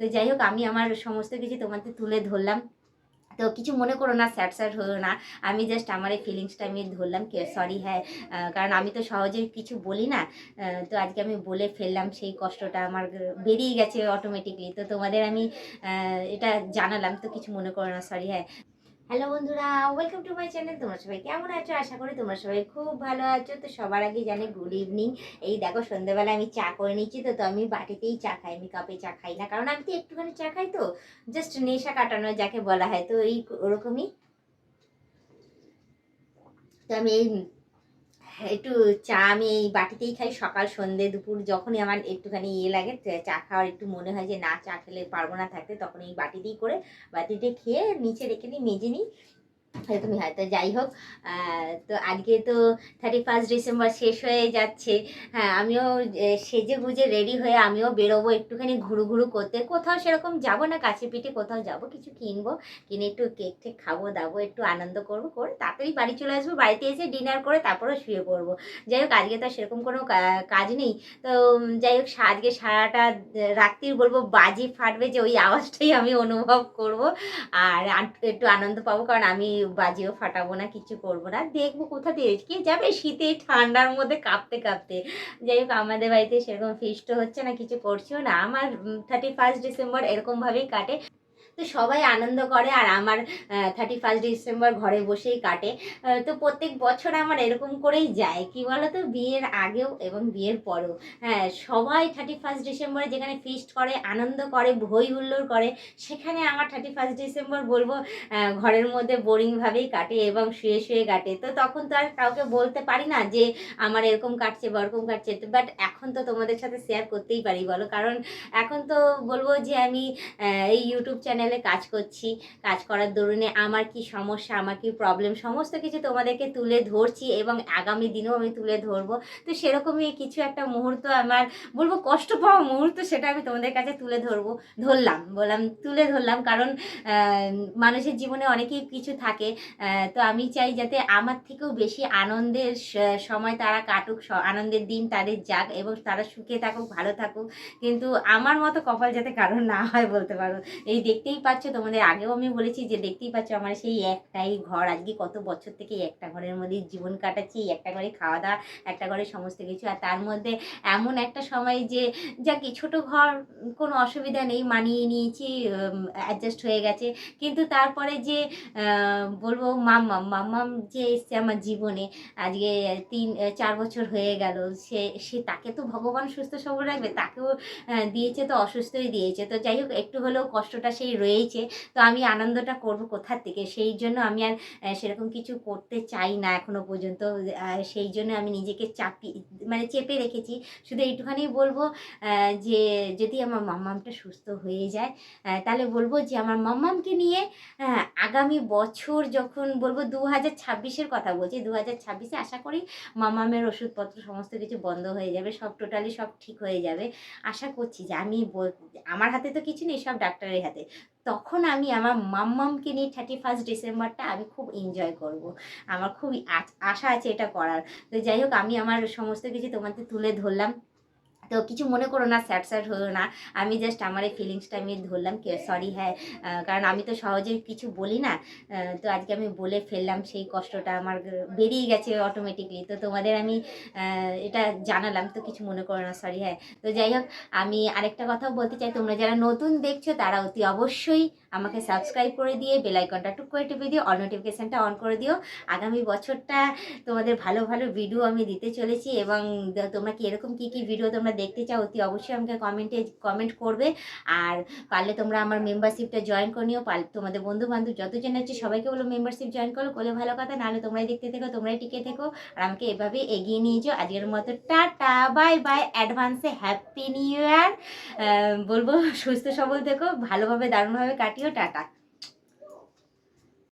তো যাই হোক, আমি আমার সমস্ত কিছু তোমাদের তুলে ধরলাম। তো কিছু মনে করো না স্যাড স্যাড হলো না। আমি জাস্ট আমার এই ফিলিংসটা আমি ধরলাম। সরি হ্যাঁ কারণ আমি তো সহজে কিছু বলি না। তো আজকে আমি বলে ফেললাম, সেই কষ্টটা আমার বেরিয়ে গেছে অটোমেটিকলি তো তোমাদের আমি এটা জানালাম। তো কিছু মনে করো না সরি হ্যাঁ। হ্যালো বন্ধুরা ওয়েলকাম টু মাই চ্যানেল তোমার সবাই কেমন আছো? আশা করি তোমার সবাই খুব ভালো আছো। তো সবার আগে জানে গুড ইভিনিং এই দেখো, সন্ধ্যেবেলা আমি চা করে নিচ্ছি, তো তো আমি বাটিতেই চা খাই, আমি কাপে চা খাই না। কারণ আমি তো একটুখানি চা খাই, তো জাস্ট নেশা কাটানো যাকে বলা হয়, তো এই ওরকমই। তো আমি এই একটু চা আমি এই বাটিতেই খাই সকাল সন্ধে দুপুর, যখনই আমার একটুখানি ইয়ে লাগে, চা খাওয়ার একটু মনে হয় যে না, চা খেলে পারব না থাকতে, তখন এই বাটিতেই করে বাটিতে খেয়ে নিচে রেখে নিই মেজে নিই। এরকমই হয় তো যাই হোক তো আজকে তো থার্টি ফার্স্ট ডিসেম্বর শেষ হয়ে যাচ্ছে। হ্যাঁ আমিও সেজে গুজে রেডি হয়ে আমিও বেরোবো একটুখানি ঘুরু ঘুরু করতে। কোথাও সেরকম যাব না, কাছে পিঠে কোথাও যাব, কিছু কিনবো, কিনে একটু কেক টেক খাব, দাবো, একটু আনন্দ করব, করে তাড়াতাড়ি বাড়ি চলে আসব, বাড়িতে এসে ডিনার করে তারপরে শুয়ে পড়ব। যাই হোক, আজকে তো সেরকম কোনো কাজ নেই। তো যাই হোক আজকে সারাটা রাত্রির বলব বাজি ফাটবে যে ওই আওয়াজটাই আমি অনুভব করব। আর একটু আনন্দ পাবো, কারণ আমি বাজিও ফাটাবো না, কিছু করব না। দেখব কোথা দিয়ে কে যাবে? শীতে, ঠান্ডার মধ্যে কাঁপতে কাঁপতে। যাই হোক, আমাদের বাড়িতে সেরকম ফিস্টও হচ্ছে না, কিছু করছেও না। আমার থার্টি ফার্স্ট ডিসেম্বর এরকমভাবেই কাটে। তো সবাই আনন্দ করে আর আমার থার্টি ফার্স্ট ডিসেম্বর ঘরে বসেই কাটে। তো প্রত্যেক বছর আমার এরকম করেই যায়। কি বলতো? বিয়ের আগেও এবং বিয়ের পরেও। হ্যাঁ সবাই থার্টি ফার্স্ট ডিসেম্বরে যেখানে ফিস্ট করে, আনন্দ করে হই হুল্লোড় করে, সেখানে আমার থার্টি ফার্স্ট ডিসেম্বর বলব ঘরের মধ্যে বোরিংভাবেই কাটে এবং শুয়ে শুয়ে কাটে। তো তখন তো আর কাউকে বলতে পারি না যে আমার এরকম কাটছে বা ওরকম কাটছে। বাট এখন তো তোমাদের সাথে শেয়ার করতেই পারি, বলো। কারণ এখন তো বলব যে আমি এই ইউটিউব চ্যানেলে কাজ করছি, কাজ করার দরুনে আমার কি সমস্যা, আমার কি প্রবলেম সমস্ত কিছু তোমাদেরকে তুলে ধরছি এবং আগামী দিনেও আমি তুলে ধরবো। তো সেরকমই কিছু একটা মুহূর্ত আমার, বলব কষ্ট পাওয়া মুহূর্ত সেটা আমি তোমাদের কাছে তুলে ধরবো, ধরলাম, বললাম, তুলে ধরলাম কারণ মানুষের জীবনে অনেকই কিছু থাকে তো আমি চাই যাতে আমার থেকেও বেশি আনন্দের সময় তারা কাটুক আনন্দের দিন তাদের যাক এবং তারা সুখে থাকুক, ভালো থাকুক। কিন্তু আমার মতো কপাল যাতে কারণ না হয় বলতে পারো। এই দেখতেই পাচ্ছ, তোমাদের আগেও আমি বলেছি যে দেখতেই পাচ্ছ আমার সেই একটাই ঘর। আজকে কত বছর থেকে একটা ঘরের মধ্যে জীবন কাটাচ্ছি একটা ঘরে খাওয়া দাওয়া, একটা ঘরে সমস্ত কিছু। আর তার মধ্যে এমন একটা সময় যে যা কি ছোট ঘর কোনো অসুবিধা নেই, মানিয়ে নিয়েছি অ্যাডজাস্ট হয়ে গেছে। কিন্তু তারপরে যে বলব মাম্মাম মাম্মাম যে এসছে আমার জীবনে, আজকে তিন, চার বছর হয়ে গেল, সে সে তাকে তো ভগবান সুস্থ সবল রাখবে, তাকেও দিয়েছে তো অসুস্থই দিয়েছে। তো যাই হোক, একটু হলেও কষ্টটা সেই রয়েছে। তো আমি আনন্দটা করব কোথার থেকে? সেই জন্য আমি আর সেরকম কিছু করতে চাই না এখনও পর্যন্ত। সেই জন্য আমি নিজেকে চাপি মানে চেপে রেখেছি। শুধু এইটুখানি বলব যে যদি আমার মাম্মামটা সুস্থ হয়ে যায় তাহলে বলব যে আমার মাম্মামকে নিয়ে আগামী বছর যখন বলব দু হাজার ছাব্বিশের কথা বলছি দু হাজার ছাব্বিশে আশা করি মামামের ওষুধপত্র সমস্ত কিছু বন্ধ হয়ে যাবে, সব টোটালি সব ঠিক হয়ে যাবে। আশা করছি যে আমি আমার হাতে তো কিছু নেই, সব ডাক্তারের হাতে। তখন আমি আমার মাম্মামকে নিয়ে থার্টি ফার্স্ট ডিসেম্বরটা আমি খুব এনজয় করব। আমার খুবই আ- আশা আছে এটা করার। তো যাই হোক, আমি আমার সমস্ত কিছু তোমাদের তুলে ধরলাম। তো কিছু মনে করো না স্যাড স্যাড হলো না। আমি জাস্ট আমার এই ফিলিংসটা আমি ধরলাম কে সরি হ্যাঁ কারণ আমি তো সহজে কিছু বলি না। তো আজকে আমি বলে ফেললাম, সেই কষ্টটা আমার বেরিয়ে গেছে অটোমেটিকলি তো তোমাদের আমি এটা জানালাম, তো কিছু মনে করো না সরি হ্যাঁ। তো যাই হোক, আমি আরেকটা কথাও বলতে চাই, তোমরা যারা নতুন দেখছ, তারা অতি অবশ্যই আমাকে সাবস্ক্রাইব করে দিয়ে বেল আইকনটা টুক করে টিপে দিও অল নোটিফিকেশানটা অন করে দিও। আগামী বছরটা তোমাদের ভালো ভালো ভিডিও আমি দিতে চলেছি এবং তোমরা কি এরকম কী কী ভিডিও তোমরা দেখতে চাও, অতি অবশ্যই আমাকে কমেন্টে কমেন্ট করবে। আর পারলে তোমরা আমার মেম্বারশিপটা জয়েন করে নিও। পারলে তোমাদের বন্ধু বান্ধব যতজন আছে, সবাইকে বলো মেম্বারশিপ জয়েন করো, করলে ভালো কথা, নাহলে তোমরাই দেখতে থেকো, তোমরাই টিকে থেকো। আর আমাকে এভাবে এগিয়ে নিয়ে যাও। আজকের মতো টাটা বাই বাই অ্যাডভান্সে হ্যাপি নিউ ইয়ার বলব সুস্থ সবল থেকো, ভালোভাবে, দারুণভাবে কাটিও। টাটা